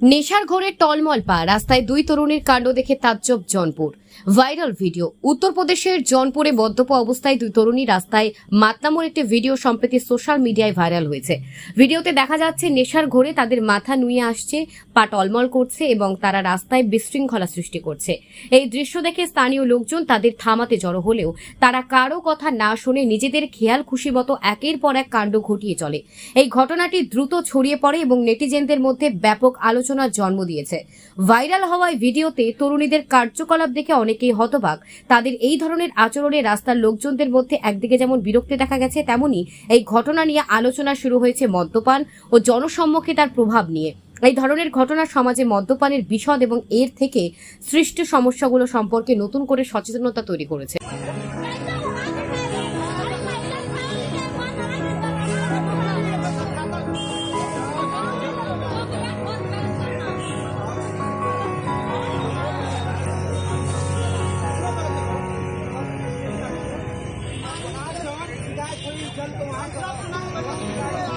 নেশার ঘোরে টলমল পা, রাস্তায় দুই তরুণীর কাণ্ড দেখে তাজ্জব জনপুর। ভাইরাল ভিডিও উত্তরপ্রদেশের জনপুরে মদ্যপ অবস্থায় দুই তরুণী রাস্তায় মাতনামোর একটি ভিডিও সম্প্রতি সোশ্যাল মিডিয়ায় ভাইরাল হয়েছে। ভিডিওতে দেখা যাচ্ছে, নেশার ঘোরে তাদের মাথা নুয়ে আসছে, পা টলমল করছে এবং তারা রাস্তায় বিশৃঙ্খলা সৃষ্টি করছে। এই দৃশ্য দেখে স্থানীয় লোকজন তাদের থামাতে জড়ো হলেও তারা কারও কথা না শুনে নিজেদের খেয়াল খুশি মতো একের পর এক কাণ্ড ঘটিয়ে চলে। এই ঘটনাটি দ্রুত ছড়িয়ে পড়ে এবং নেটিজেনদের মধ্যে ব্যাপক আলোচনার জন্ম দিয়েছে। ভাইরাল হওয়ায় ভিডিওতে তরুণীদের কার্যকলাপ দেখে অনেকেই হতবাক। তাদের এই ধরনের আচরণে রাস্তার লোকজনদের মধ্যে একদিকে যেমন বিরক্তি দেখা গেছে, তেমনি এই ঘটনা নিয়ে আলোচনা শুরু হয়েছে মদ্যপান ও জনসম্মুখে তার প্রভাব নিয়ে। এই ধরনের ঘটনা সমাজে মদ্যপানের বিশদ এবং এর থেকে সৃষ্ট সমস্যাগুলো সম্পর্কে নতুন করে সচেতনতা তৈরি করেছে। 我知道他那